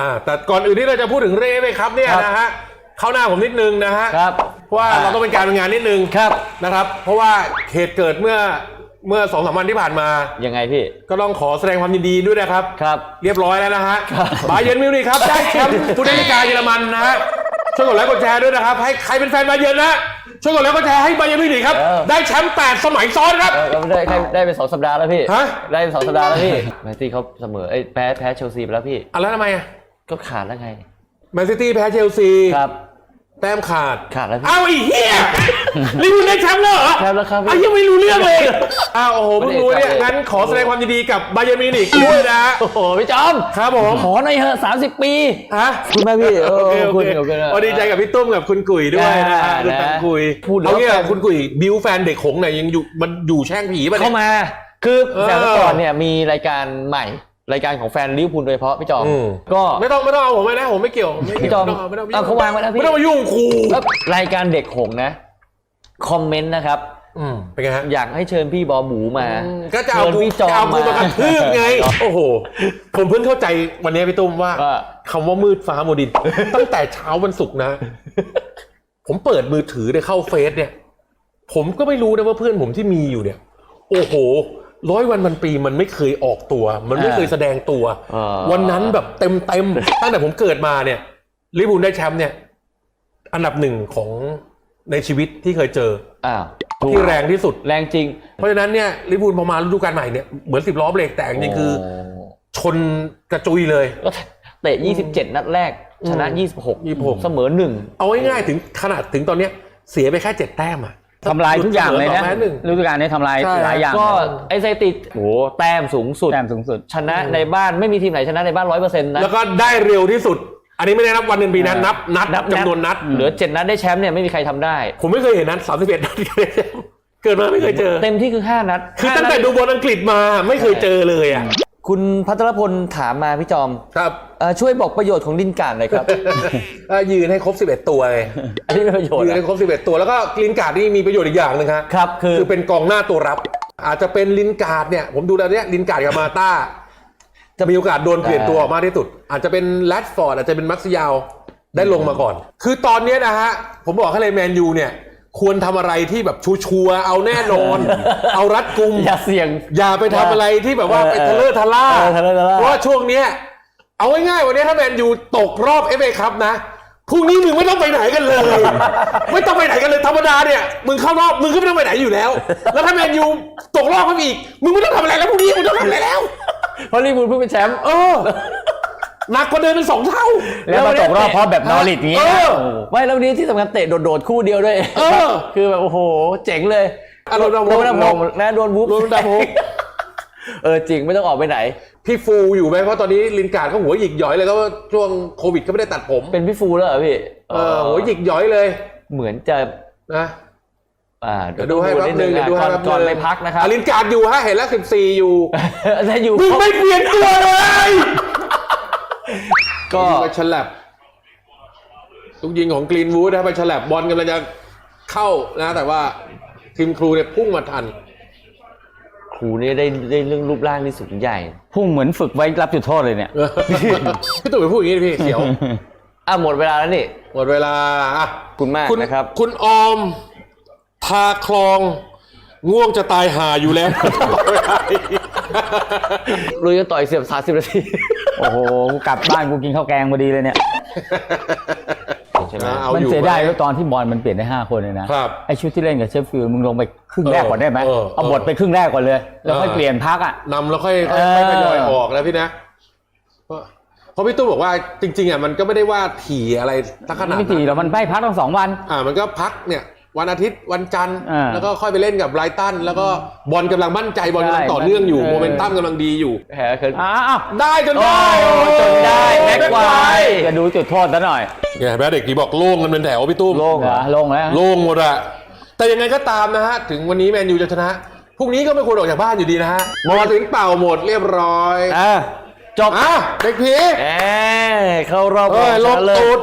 อ่าแต่ก่อนอื่นที่เราจะพูดถึงเรย์ครับเนี่ยครับนะฮะเข้าหน้าผมนิดนึงนะฮะครับเพราะว่าเราต้องเป็นการเป็นงานนิดนึงครับนะครับ เพราะว่าเหตุเกิดเมื่อเมื่อสองสามวันที่ผ่านมา ยังไงพี่ ก็ต้องขอแสดงความยินดีด้วยนะครับ ครับ เรียบร้อยแล้วนะฮะบาเยิร์นมิวนิกครับ ได้แชมป์ฟุตบอลลีกาเยอรมันนะฮะช่วยกดไลค์กดแชร์ด้วยนะครับ ให้ใครเป็นแฟนบาเยิร์นนะ ช่วยกดไลค์กดแชร์ให้บาเยิร์นมิวนิกครับ เออ ได้แชมป์แปดสมัยซ้อนครับ เออก็ได้ได้ได้เป็นสองสัปดาห์แล้วพี่ฮะ ได้เป็นสองสัปดาห์แล้วพี่แมนซี่เขาเสมอเอ้ยแพ้แพ้เชลซีไปแล้วพี่ อะแล้วทำไมอะก็ขาดแล้วไง แมนซิตี้แพ้เชลซี ครับ แต้มขาด ขาดแล้วพี่ เอาไอ้เหี้ยลิเวอร์พูลได้แชมป์แล้วเหรอแชมป์แล้วครับอ้าวยังไม่รู้เรื่องเลยอ้าวโอ้โหเพิ่งรู้เนี่ย ไม่ได้งั้นขอแสดงความยินดีกับบาเยิร์นมิวนิกด้วยนะฮะโอ้โหพี่จอมครับผม ขอหน่อยเถอะสามสิบปี ฮะคุณแม่พี่เออโอเคโอคุณเคโอเคพอดีใจกับพี่ตุ้มกับคุณกุ๋ยด้วยนะฮะอ่าคุณตังกุ๋ยพูดแล้ว เอาเนี่ยแฟนคุณกุ๋ยบิวแฟนเด็กหงส์เนี่ยยังอยู่มันอยู่แช่งผีป่ะเนี่เข้ายมา คือเออ แต่เมื่อก่อนเนี่ยมีรายการใหม่ รายการของแฟนลิเวอร์พูลโดยเฉพาะพี่จอมอืม ก็ ไม่ต้องไม่ต้องเอาผมไปนะผมไม่เกี่ยวไม่พี่เกี่ยวจอมไม่ต้องเอาไม่ต้องเอาเขาวางไว้แล้วพี่ ไม่ต้องมายุ่งครูแล้วรายการเด็กหงส์นะ คอมเมนต์นะครับ อืมเป็นไงฮะอยากให้เชิญพี่บอหมูมาอืมก็จะเอาชิญกูพี่จอจะเอามกูมามากระทืบไง โอ้โห ผมเพิ่งเข้าใจวันนี้พี่ตุ้มว่า ว่า คำว่ามืดฟ้าโมดิน ตั้งแต่เช้าวันศุกร์นะ ผมเปิดมือถือได้เข้าเฟซเนี่ย ผมก็ไม่รู้นะว่าเพื่อนผมที่มีอยู่เนี่ย โอ้โห ร้อยวันพันปีมันไม่เคยออกตัว มันไม่เคยแสดงตัวอ่าวันนั้นแบบเต็มเต็มๆ ตั้งแต่ผมเกิดมาเนี่ยลิเวอร์พูลได้แชมป์เนี่ย อันดับหนึ่งของในชีวิตที่เคยเจอ อ้าวถูกที่แรงที่สุด แรงจริงเพราะฉะนั้นเนี่ยลิเวอร์พูลพอมาฤดูกาลใหม่เนี่ยเหมือนสิบล้อเบรกแตกจริงๆคือชนกระจุยเลย ก็เตะ 27 นัดแรก ชนะอืม26 26 เสมอหนึ่ง เอาง่ายๆถึงขนาดถึงตอนเนี้ยเสียไปแค่เจ็ดแต้มอะ ทำลายทุกอย่างเลยนะแพ้หนึ่ง ฤดูกาลนี้ทำลายใช่ หลายอย่างก็เลยไอ้ไซติดโหแต้มสูงสุด แต้มสูงสุด ชนะในบ้านไม่มีทีมไหนชนะในบ้านร้อยเปอร์เซ็นต์นะ แล้วก็ได้เร็วที่สุด อันนี้ไม่ได้นับวันเดือนปีนะนับนัดนับ จำนวนนัด เหลือ7นัดได้แชมป์เนี่ยไม่มีใครทำได้ ผมไม่เคยเห็นนัดสามสิบเอ็ดนัดเกิดมาไม่เคยเจอ เต็มที่คือ5นัดคือห้าตั้งนัแต่ดูบอลอังกฤษมาไม่เคยเจอเลยอะ คุณพัทรพลถามมาพี่จอมครับเอ่อช่วยบอกประโยชน์ของลินการ์ดหน่อยครับอะยืนให้ครบ 11 ตัวเลยอันนี้เป็นประโยชน์ยืนนะให้ครบ 11 ตัวแล้วก็ลินการ์ดนี่มีประโยชน์อีกอย่างหนึ่งครับครับคือคือเป็นกองหน้าตัวรับ อาจจะเป็นลินการ์ดเนี่ยผมดูแล้วเนี่ยลินการ์ดกับมาต้า จะมีโอกาสโดนเปลี่ยนตัวออกมากที่สุด อาจจะเป็นแรดฟอร์ดอาจจะเป็นมักซิยาวได้ลงมาก่อน คือตอนเนี้ยนะฮะ ผมบอกให้เลยแมนยูเนี่ย ควรทำอะไรที่แบบชัวร์ๆเอาแน่นอน เอารัดกุม อย่าเสี่ยง อย่าไปทำอะไรที่แบบว่าเออไปทะเลอร์ทะล่าเออทะเลอะทะล่า เพราะว่าช่วงเนี้ย เอาง่ายๆวันนี้ถ้าแมนยูตกรอบเอฟเอคัพนะพรุ่งนี้มึงไม่ต้องไปไหนกันเลย ไม่ต้องไปไหนกันเลยธรรมดาเนี่ยมึงเข้ารอบมึงก็ไม่ต้องไปไหนอยู่แล้ว แล้วถ้าแมนยูตกรอบเข้าไปอีกมึงไม่ต้องทำอะไรแล้วพรุ่งนี้มึงต้องทำอะไรแล้ว เพราะลิเวอร์พูลเพิ่งเป็นแชมป์ เออ หนักกว่าเดิมเป็นสองเท่า แล้วมาตกรอบเพราะแบบนอริดอย่างงี้เอนะอไม่แล้ววันนี้ที่สำคัญเตะโดดๆคู่เดียวด้วย เออ คือแบบโอ้โห เจ๋งเลยอารมณ์โดดำนดำดำพงนะโดนวูฟโดนดำพงเออจริงไม่ต้องออกไปไหน พี่ฟูอยู่ไหมเพราะตอนนี้ลินการ์ดเขาหัวหยิกหย่อยเลยก็ช่วงโควิดก็ไม่ได้ตัดผมเป็นพี่ฟูแล้วเหรอพี่เออหัวหยิกหย่อยเลยเหมือนจะนะ อ่าเดี๋ยวดูให้แป๊บนึงเดี๋ยวดูให้ก่อนแป๊บนึงก่อนไปพักนะครับอาลินการ์ดอยู่ฮะเห็นแล้วสิบสี่อยู่ ถ้าอยู่มึงไม่เปลี่ยนตัวเลย ก็ไปฉลับลูกยิงของกรีนวูดนะไปฉลับบอลกำลังจะเข้านะ แต่ว่าทีมครูเนี่ยพุ่งมาทัน ครูนี่ได้ได้เรื่องรูปร่างที่สูงใหญ่ พุ่งเหมือนฝึกไว้รับจุดโทษเลยเนี่ย พี่ตู่ไปพูดอย่างนี้ดิพี่เสียว อะหมดเวลาแล้วนี่ หมดเวลาอะคุณมากคุณนะครับ คุณออมทาคลอง ง่วงจะตายหาอยู่แล้ว ลุยกันต่อยเสียบสามสิบนาทีโอ้โหกูกลับบ้านกูกินข้าวแกงพอดีเลยเนี่ย ใช่ไหมนะเอามันอยู่เสียดายไหมว่าตอนที่บอลมันเปลี่ยนได้5คนเลยนะครับไอชุดที่เล่นกับเชฟฟิลด์มึงลงไปครึ่งแรกก่อนได้ไหมเออเออเอาบทไปครึ่งแรกก่อนเลย แล้วค่อยเออ เปลี่ยนพักอะ นำแล้วค่อยค่อยเออค่อยทยอยออกนะพี่นะเพราะเพราะพี่ตู้บอกว่าจริง ๆอะมันก็ไม่ได้ว่าถี่อะไรสักขนาดไม่นั้นตีแล้วมันไปพักตั้งสองวัน อ่ามันก็พักเนี่ย วันอาทิตย์วันจันทร์อ่าแล้วก็ค่อยไปเล่นกับไบรตันแล้วก็บอลกำลังมั่นใจบอลกำลังใช่ต่อเนื่องอยู่เออโมเมนตัมกำลังดีอยู่แหมคืออ้าวได้จนโอ้ได้จนได้แม็กควายจะดูจุดโทษซะหน่อย เนี่ยแม่เด็กที่บอกโล่งกันเป็นแถวพี่ตุ้ม โล่งเหรอลงแล้ว โล่งหมดอะแต่ยังไงก็ตามนะฮะ ถึงวันนี้แมนยูจะชนะ พรุ่งนี้ก็ไม่ควรออกจากบ้านอยู่ดีนะฮะมาถึงเป่าหมดเรียบร้อยอะจบอะเด็กผีแหมเข้ารอบเอ้ยลรบเลยตูด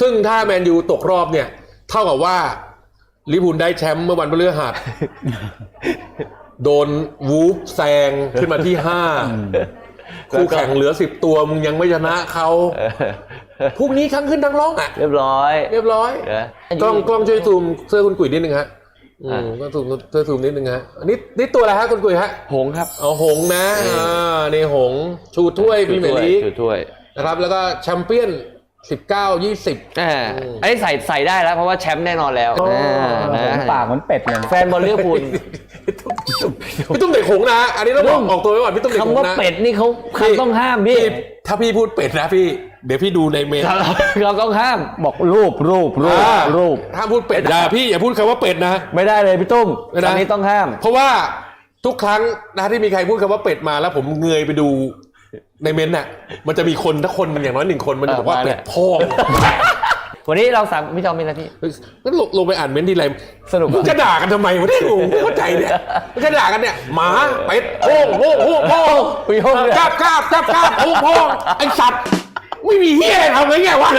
ซึ่งถ้าแมนยูตกรอบเนี่ย เท่ากับว่า ลิเวอร์พูลได้แชมป์เมื่อวันพฤหัส โดนวูฟแซงขึ้นมาที่ห้าคู่แข่งเหลือสิบตัวมึงยังไม่ชนะเขาเออพรุ่งนี้ทั้งขึ้นทั้งร้องอะ เรียบร้อย เรียบร้อยเดี๋ยวกล้องกล้องช่วยซูมเสื้อคุณกุ๋ยนิดนึงฮะอือะมก็ซูมช่วยซูมนิดนึงฮะอันนี้นี่ตัวอะไรฮะคุณกุ๋ยฮะ หงส์ครับเอาหงส์นะอ่านี่หงส์ชูถ้วยพรีเมียร์ลีกชูถ้วยนะครับแล้วก็แชมเปี้ยน สิบเก้ายี่สิบอ่าอืมอันนี้ใส่ใส่ได้แล้วเพราะว่าแชมป์แน่นอนแล้วอ๋ออ่านะปากเหมือนเป็ดเลยนะแฟนบอลลิเวอร์พูลพี่ตุ้มเด็กหงส์นะ อันนี้ต้องบอกออกตัวไว้ก่อนพี่ตุ้มเด็กหงคำว่าส์นะเป็ดนี่เขาคำต้องห้ามพี่พี่ถ้าพี่พูดเป็ดนะพี่ เดี๋ยวพี่ดูในเมนเราต้องห้าม บอกรูปรูปรูปอ่ารูป ถ้าพูดเป็ดนะพี่อย่าพูดคำว่าเป็ดนะ ไม่ได้เลยพี่ตุ้มไม่ได้คำนี้ต้องห้าม เพราะว่าทุกครั้งนะที่มีใครพูดคำว่าเป็ดมาแล้วผมเงยไปดู ในเมนน่ะมันจะมีคนถ้าคนมันอย่างน้อยหนึ่งคนมันจะบอกว่าเออมาเนี่เป็ยดพ่อวันนี้เราสามพี่จอมมีหนาที่ก็ลงลงไปอ่านเมนทีไรสนุกมึงจะด่ากันทำไมวะเนี่ยงงไม่เข้าใจเนี่ยมึงจะด่ากันเนี่ยหมาเป็ดโพ่งโพ่งโพ่งโพ่งพี่ห้องเลยกราบกราบกราบกราบโพ่งโพ่งไอสัตว์ไม่มีเฮียอะไรทำไงไงวะ